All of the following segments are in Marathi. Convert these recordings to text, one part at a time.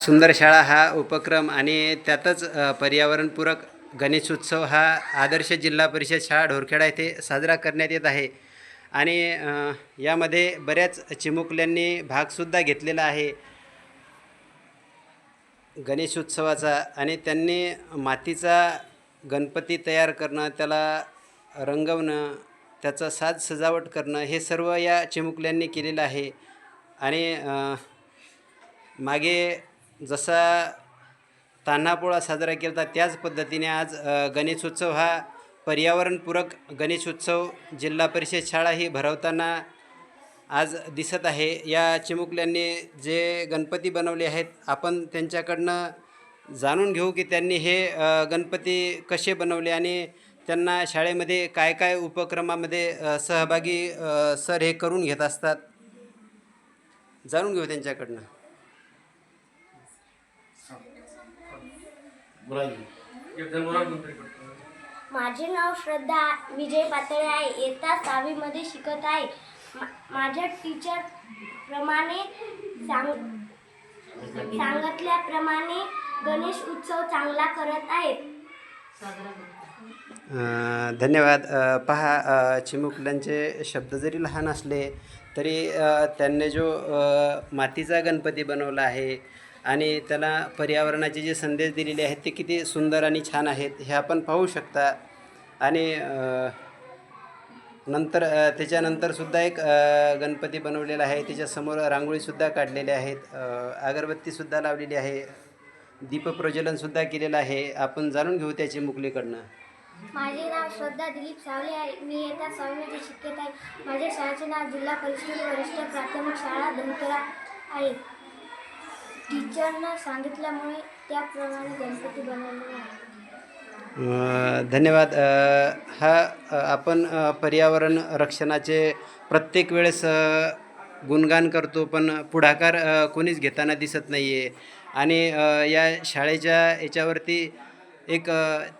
सुंदर शाळा हा उपक्रम आणि त्यातच पर्यावरणपूरक गणेशोत्सव हा आदर्श जिल्हा परिषद शाळा ढोरखेडा येथे साजरा करण्यात येत आहे. आणि यामध्ये बऱ्याच चिमुकल्यांनी भागसुद्धा घेतलेला आहे. गणेशोत्सवाचा आणि त्यांनी मातीचा गणपती तयार करणं त्याला रंगवणं त्याचा साज सजावट करणं हे सर्व या चिमुकल्यांनी केलेलं आहे. आणि मागे जसा तान्हापोळा साजरा केला त्याच पद्धतीने आज गणेशोत्सव हा पर्यावरणपूरक गणेशोत्सव जिल्हा परिषद शाळा ही भरवताना आज दिसत आहे. या चिमुकल्यांनी जे गणपती बनवले आहेत आपण त्यांच्याकडनं जाणून घेऊ की त्यांनी हे गणपती कसे बनवले आणि त्यांना शाळेमध्ये काय काय उपक्रमामध्ये सहभागी सर हे करून घेत असतात. जाणून घेऊ त्यांच्याकडनं. माझे नाव श्रद्धा विजय पातळे आहे. इयत्ता सहावीमध्ये शिकत आहे. मा- माझ्या टीचर प्रमाणे सांग सांगितल्याप्रमाणे गणेश उत्सव चांगला करत आहेत. अ, धन्यवाद. अ, पहा अ, चिमुकल्यांचे शब्द जरी लहान असले तरी अ, त्यांनी जो अ, मातीचा गणपती बनवला आहे आणि त्याला पर्यावरणाचे जे संदेश दिलेले आहेत ते किती सुंदर आणि छान आहेत हे आपण पाहू शकता. आणि नंतर त्याच्यानंतरसुद्धा एक गणपती बनवलेला आहे. त्याच्यासमोर रांगोळीसुद्धा काढलेल्या आहेत. अगरबत्तीसुद्धा लावलेली आहे. दीपप्रज्वलनसुद्धा केलेलं आहे. आपण जाणून घेऊ त्याचे मुकलीकडनं माझे नाव श्रद्धा दिलीप सावले आहे. मी इयत्ता सहावीमध्ये शिकत आहे. माझ्या शाळेचे नाव जिल्हा परिषद वरिष्ठ प्राथमिक शाळा धनतरा आहे. टीचरना सांगितल्यामुळे त्याप्रमाणे गणपती बनवले आहे. धन्यवाद. हा आपण पर्यावरण रक्षणाचे प्रत्येक वेळेस गुणगान करतो पण पुढाकार कोणीच घेताना दिसत नाही आहे आणि या शाळेच्या याच्यावरती एक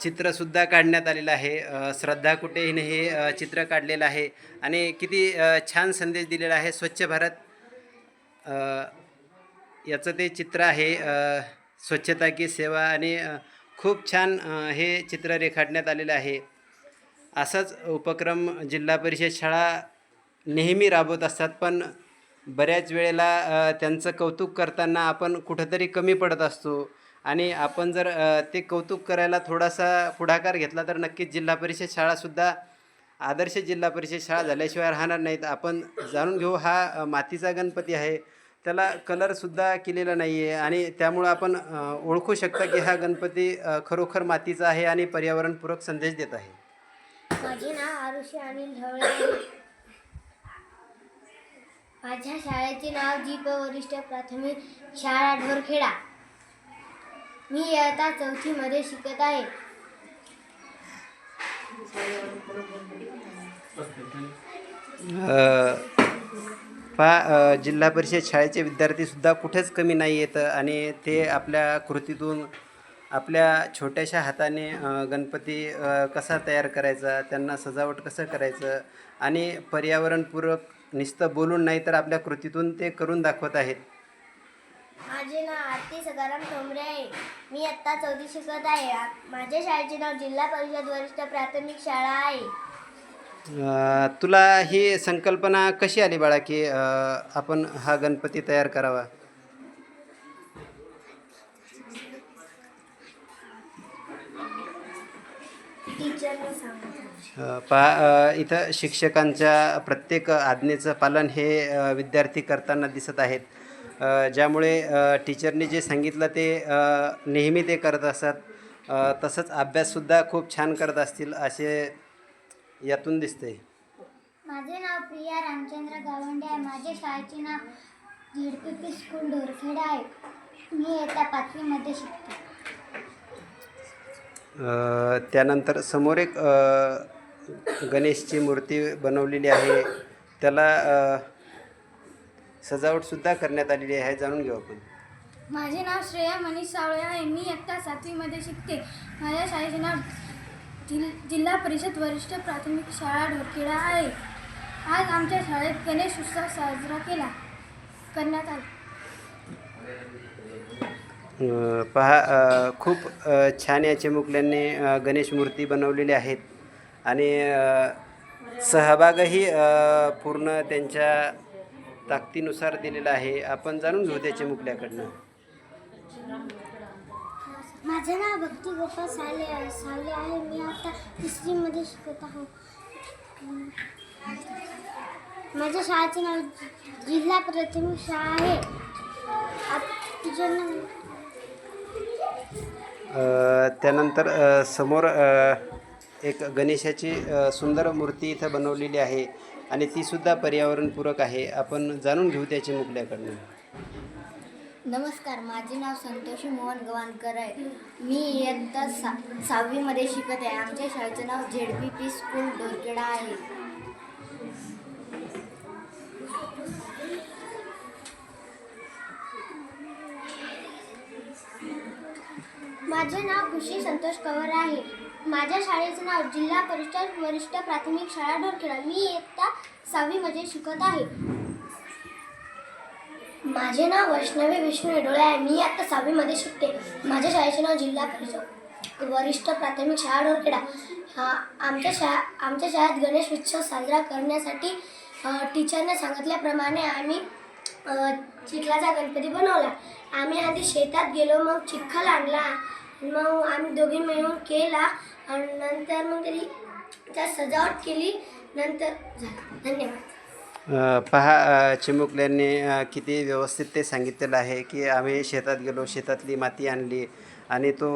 चित्रसुद्धा काढण्यात आलेलं आहे. श्रद्धा कुठे हिने हे चित्र काढलेलं आहे. आणि किती छान संदेश दिलेला आहे. स्वच्छ भारत. याचं ते चित्र आहे स्वच्छता की सेवा आणि खूप छान हे चित्र रेखाटण्यात आलेलं आहे. असाच उपक्रम जिल्हा परिषद शाळा नेहमी राबवत असतात पण बऱ्याच वेळेला त्यांचं कौतुक करताना आपण कुठंतरी कमी पडत असतो. आणि आपण जर ते कौतुक करायला थोडासा पुढाकार घेतला तर नक्कीच जिल्हा परिषद शाळासुद्धा आदर्श जिल्हा परिषद शाळा झाल्याशिवाय राहणार नाहीत. आपण जाणून घेऊ हा मातीचा गणपती आहे. त्याला कलरसुद्धा केलेला नाही आहे आणि त्यामुळं आपण ओळखू शकता की हा गणपती खरोखर मातीचा आहे आणि पर्यावरणपूरक संदेश देत आहे. माझे नाव आरुषी अनिल ढवळे आहे. माझ्या शाळेचे नाव जीप वरिष्ठ प्राथमिक शाळा ढोरखेडा. मी इयत्ता चौथीमध्ये शिकत आहे. पहा जिल्हा परिषद शाळेचे विद्यार्थीसुद्धा कुठेच कमी नाही येत आणि ते आपल्या कृतीतून आपल्या छोट्याशा हाताने गणपती कसा तयार करायचा त्यांना सजावट कसं करायचं आणि पर्यावरणपूरक नुसतं बोलून नाही तर आपल्या कृतीतून ते करून दाखवत आहेत. माझे नाव आरती सदाराम ठोंबरे आहे. मी आत्ता चौथी शिकत आहे. माझ्या शाळेचे नाव जिल्हा परिषद वरिष्ठ प्राथमिक शाळा आहे. तुला ही संकल्पना कशी आली बाळा की आपण हा गणपती तयार करावा? अ, इथं शिक्षकांच्या प्रत्येक आज्ञेचं पालन हे विद्यार्थी करताना दिसत आहेत. ज्यामुळे टीचरने जे सांगितलं ते नेहमी ते करत असतात. तसंच अभ्याससुद्धा खूप छान करत असतील असे यातून दिसते माझे नाव प्रिया रामचंद्र गावंडे आहे. माझ्या शाळेचे नाव झेडपीपी स्कूल ढोरखेडा आहे. मी इयत्ता पाचवीमध्ये शिकते. अ, त्यानंतर समोर एक अ, गणेशची मूर्ती बनवलेली आहे. त्याला अ, सजावटसुद्धा करण्यात आलेली आहे. जाणून घेऊ आपण. माझे नाव श्रेया मनीष सावळे आहे. मी इयत्ता सातवीमध्ये शिकते. माझ्या शाळेचे नाव जिल जिल्हा परिषद वरिष्ठ प्राथमिक शाळा ढोरखेडा आहे. आज आमच्या शाळेत गणेश उत्सव साजरा केला करण्यात आला. पहा अ, खूप अ, छान या चिमुकल्यांनी अ, गणेश मूर्ती बनवलेली आहेत. आणि अ, सहभागही अ, पूर्ण त्यांच्या ताकदीनुसार दिलेला आहे. आपण जाणून घेऊ त्या चिमुकल्याकडनं. माझं नाव भक्ती गोपाळ साले आहे. साले आहे. मी आता तिसरीमध्ये शिकत आहो. माझ्या शाळेचे नाव जिल्हा प्राथमिक शाळा आहे. आत- तिचं नाव? अ, त्यानंतर अ, समोर अ, एक गणेशाची अ, सुंदर मूर्ती इथं बनवलेली आहे. आणि ती सुद्धा पर्यावरणपूरक आहे. आपण जाणून घेऊ त्याची मुकल्याकडनं. नमस्कार माझे नाव संतोषी मोहन गवाणकर आहे. मी इयत्ता सा सहावीमध्ये शिकत आहे. आमच्या शाळेचं नाव Z P P school Dorkeda आहे. माझे नाव खुशी संतोष कवर आहे. माझ्या शाळेचं नाव जिल्हा परिषद वरिष्ठ प्राथमिक शाळा डोरखेडा मी इयत्ता सहावीमध्ये शिकत आहे. माझे नाव वैष्णवी विष्णू डोळे आहे. मी आता सहावीमध्ये शिकते. माझ्या शाळेचे नाव जिल्हा परिषद. वरिष्ठ प्राथमिक शाळा डोरखेडा हा आमच्या शाळा आमच्या शाळेत गणेश उत्सव साजरा करण्यासाठी टीचरने सांगितल्याप्रमाणे आम्ही चिखलाचा गणपती बनवला. आम्ही आधी शेतात गेलो मग चिखल आणला मग आम्ही दोघे मिळून केला आणि नंतर मग त्याची त्या सजावट केली. नंतर झालं. धन्यवाद. पहा चिमुकल्यांनी किती व्यवस्थित ते सांगितलेलं आहे की आम्ही शेतात गेलो शेतातली माती आणली आणि तो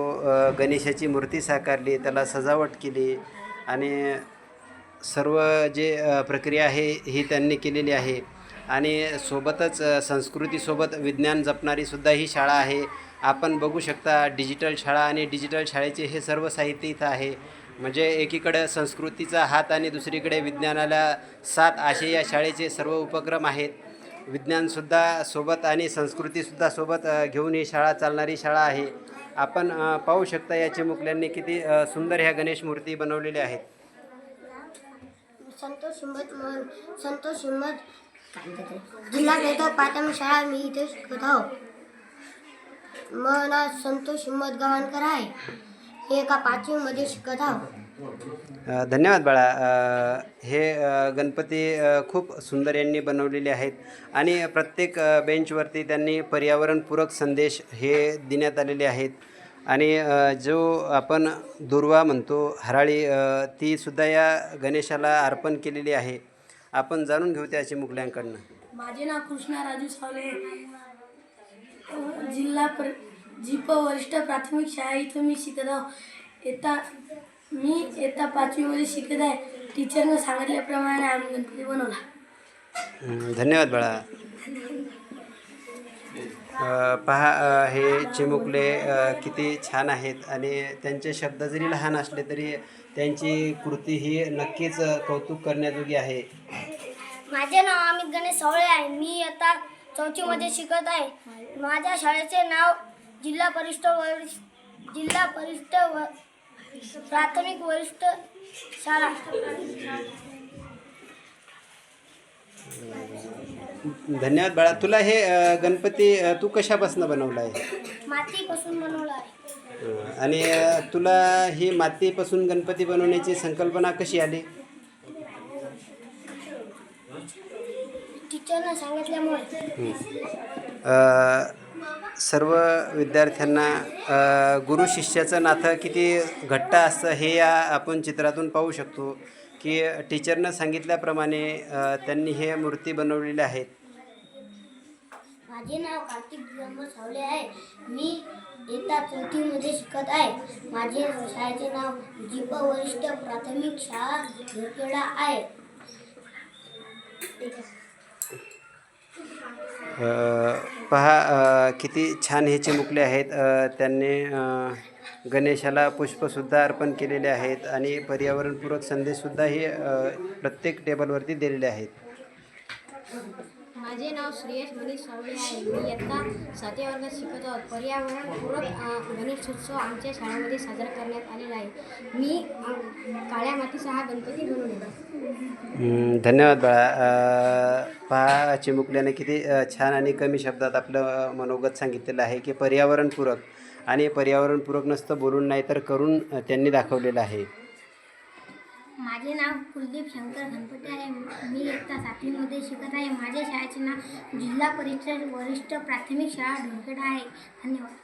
गणेशाची मूर्ती साकारली त्याला सजावट केली आणि सर्व जे प्रक्रिया आहे ही त्यांनी केलेली आहे. आणि सोबतच संस्कृतीसोबत विज्ञान जपणारीसुद्धा ही शाळा आहे. आपण बघू शकता डिजिटल शाळा आणि डिजिटल शाळेचे हे सर्व साहित्य इथं आहे. म्हणजे एकीकडे संस्कृतीचा हात आणि दुसरीकडे विज्ञानाला साथ असे या शाळेचे सर्व उपक्रम आहेत. विज्ञानसुद्धा सोबत आणि संस्कृतीसुद्धा सोबत घेऊन ही शाळा चालणारी शाळा आहे. आपण पाहू शकता या चिमुकल्यांनी किती सुंदर ह्या गणेश मूर्ती बनवलेल्या आहेत. संतोष हिंमत मोहन संतोष हिंमत जिल्हा बेतो प्राथमिक शाळा मी इथे शिकत आहो मग संतोष हिंमत गव्हाणकर आहे. मी एका पाचवीमध्ये शिकत आहो अ, धन्यवाद बाळा. अ, हे अ, गणपती अ, खूप सुंदर यांनी बनवलेले आहेत. आणि प्रत्येक अ, बेंचवरती त्यांनी पर्यावरणपूरक संदेश हे देण्यात आलेले आहेत. आणि अ, जो आपण दुर्वा म्हणतो हराळी अ, ती सुद्धा या गणेशाला अर्पण केलेली आहे. आपण जाणून घेऊ त्या चिमुकल्यांकडनं माझे नाव कृष्णा राजू सावले जिल्हा पर जीप वरिष्ठ प्राथमिक शाळा इथं मी शिकत आहो. येता मी येता पाचवीमध्ये शिकत आहे. टीचरनं सांगितल्याप्रमाणे आम्ही गणपती बनवला. हं, धन्यवाद बाळा. अ, पहा अ, हे चिमुकले अ, किती छान आहेत आणि त्यांचे शब्द जरी लहान असले तरी त्यांची कृती ही नक्कीच अ, कौतुक करण्याजोगी आहे. माझे नाव अमित गणेश सावळे आहे. मी आता चौथीमध्ये शिकत आहे. माझ्या शाळेचे नाव जिल्हा परिषद वरिष्ठ जिल्हा परिषद व प्राथमिक वरिष्ठ शाळा. धन्यवाद बाळा. तुला हे अ, गणपती अ, तू कशापासून बनवला आहे? मातीपासून बनवला आहे. आणि अ, तुला ही मातीपासून गणपती बनवण्याची संकल्पना कशी आली? टीचरनं सांगितल्यामुळे. अ, सर्व विद्यार्थ्यांना गुरु शिष्याचं नातं किती घट्ट असतं हे या आपण चित्रातून पाहू शकतो की टीचरनं सांगितल्याप्रमाणे त्यांनी हे मूर्ती बनवलेल्या आहेत. माझे नाव कार्तिक दिगंबर सावले आहे. मी इयत्ता चौथीमध्ये शिकत आहे. माझे शाळेचे नाव जीप वरिष्ठ प्राथमिक शाळा झोरखेडा आहे. पहा किती छान हे चिमुकले आहेत. त्यांनी गणेशाला पुष्पसुद्धा अर्पण केलेले आहेत आणि पर्यावरणपूरक संदेशसुद्धा हे प्रत्येक टेबलवरती दिलेले आहेत. माझे नाव श्रेयस मनीष सावळे आहे. मी इयत्ता सातव्या वर्गात शिकत आहोत. पर्यावरणपूरक गणेशोत्सव आमच्या शाळेमध्ये साजरा करण्यात आलेला आहे. मी काळ्या मातीचा हा गणपती बनवलेला धन्यवाद बाळा. पहा चिमुकल्याने किती छान आणि कमी शब्दात आपलं मनोगत सांगितलेलं आहे की पर्यावरणपूरक आणि पर्यावरणपूरक नसतं बोलून नाही तर करून त्यांनी दाखवलेलं आहे. माझे नाव कुलदीप शंकर गणपती आहे. मी इयत्ता सातवीमध्ये शिकत आहे. माझ्या शाळेचे नाव जिल्हा परिषद वरिष्ठ प्राथमिक शाळा ढोरखेडा आहे. धन्यवाद.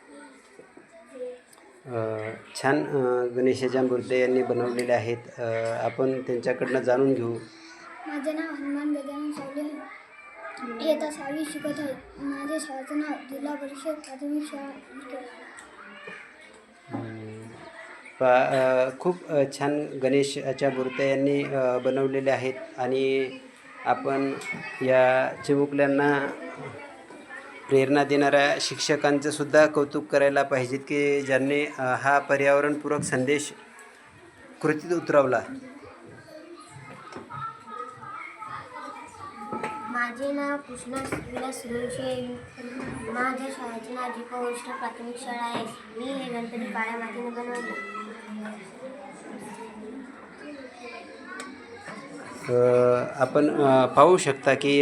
छान गणेशाच्या मूर्ती यांनी बनवलेल्या आहेत. आपण त्यांच्याकडनं जाणून घेऊ. माझे नाव हनुमान गजानन सावले आहे. इयत्ता सहावी शिकत आहे. माझ्या शाळेचं नाव जिल्हा परिषद प्राथमिक शाळा खूप छान गणेशाच्या मूर्त्या यांनी बनवलेल्या आहेत. आणि आपण या चिमुकल्यांना प्रेरणा देणाऱ्या शिक्षकांचं सुद्धा कौतुक करायला पाहिजेत की ज्यांनी हा पर्यावरणपूरक संदेश कृतीत उतरवला. माझे नाव कृष्णा विलास सूर्यवंशी माझ्या शाळेचे नाव दीपा प्राथमिक शाळा आहे. मी हे गणपती काळ्या मातीने बनवले. आपण पाहू शकता की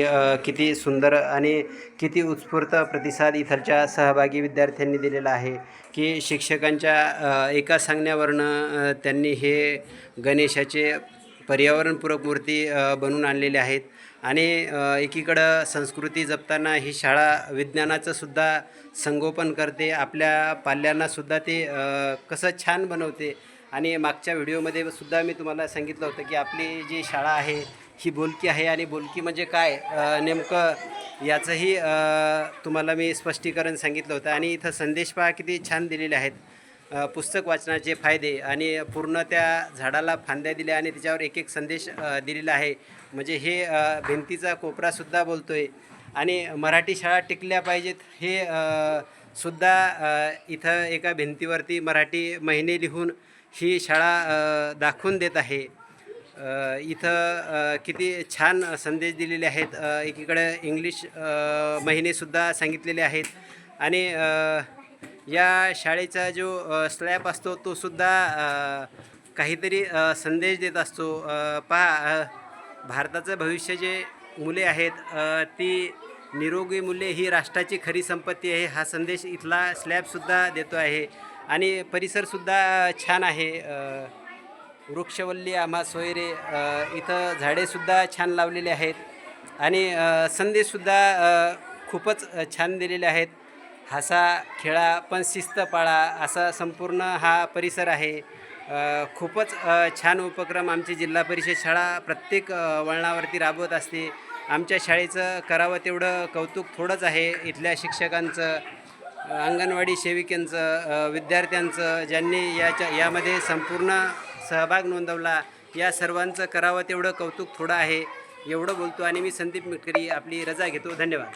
किती सुंदर आणि किती उत्स्फूर्त प्रतिसाद इथलच्या सहभागी विद्यार्थ्यांनी दिलेला आहे की शिक्षकांच्या एका सांगण्यावरनं त्यांनी हे गणेशाचे पर्यावरणपूरक मूर्ती बनवून आणलेले आहेत. आणि एकीकडं संस्कृती जपताना ही शाळा विज्ञानाचं सुद्धा संगोपन करते. आपल्या पाल्यांनासुद्धा ते कसं छान बनवते. आणि मागच्या व्हिडिओमध्ये सुद्धा मी तुम्हाला सांगितलं होतं की आपली जी शाळा आहे ही बोलकी आहे. आणि बोलकी म्हणजे काय? नेमकं याचंही तुम्हाला मी स्पष्टीकरण सांगितलं होतं. आणि इथं संदेश पहा किती छान दिलेले आहेत. पुस्तक वाचनाचे फायदे आणि पूर्ण त्या झाडाला फांद्या दिल्या आणि त्याच्यावर एक एक संदेश दिलेला आहे. म्हणजे हे भिंतीचा कोपरासुद्धा बोलतो आहे आणि मराठी शाळा टिकल्या पाहिजेत हे सुद्धा इथं एका भिंतीवरती मराठी महिने लिहून ही शाळा दाखवून देत आहे. इथं किती छान संदेश दिलेले आहेत. एकीकडे इंग्लिश महिनेसुद्धा सांगितलेले आहेत. आणि या शाळेचा जो स्लॅब असतो तो सुद्धा काहीतरी संदेश देत असतो. पहा भारताचं भविष्य जे मुले आहेत ती निरोगी मुले ही राष्ट्राची खरी संपत्ती आहे हा संदेश इथला स्लॅबसुद्धा देतो आहे. आणि परिसरसुद्धा छान आहे. वृक्षवल्ली आम्हा सोयरे इथं झाडेसुद्धा छान लावलेले आहेत. आणि संदेशसुद्धा खूपच छान दिलेले आहेत. हसा खेळा पण शिस्त पाळा असा संपूर्ण हा परिसर आहे. खूपच छान उपक्रम आमची जिल्हा परिषद शाळा प्रत्येक वळणावरती राबवत असते. आमच्या शाळेचं करावं तेवढं कौतुक थोडंच आहे. इथल्या शिक्षकांचं अंगणवाडी सेविकांचं विद्यार्थ्यांचं ज्यांनी याच्या यामध्ये संपूर्ण सहभाग नोंदवला या सर्वांचं करावं तेवढं कौतुक थोडं आहे. एवढं बोलतो आणि मी संदीप मिटकरी आपली रजा घेतो. धन्यवाद.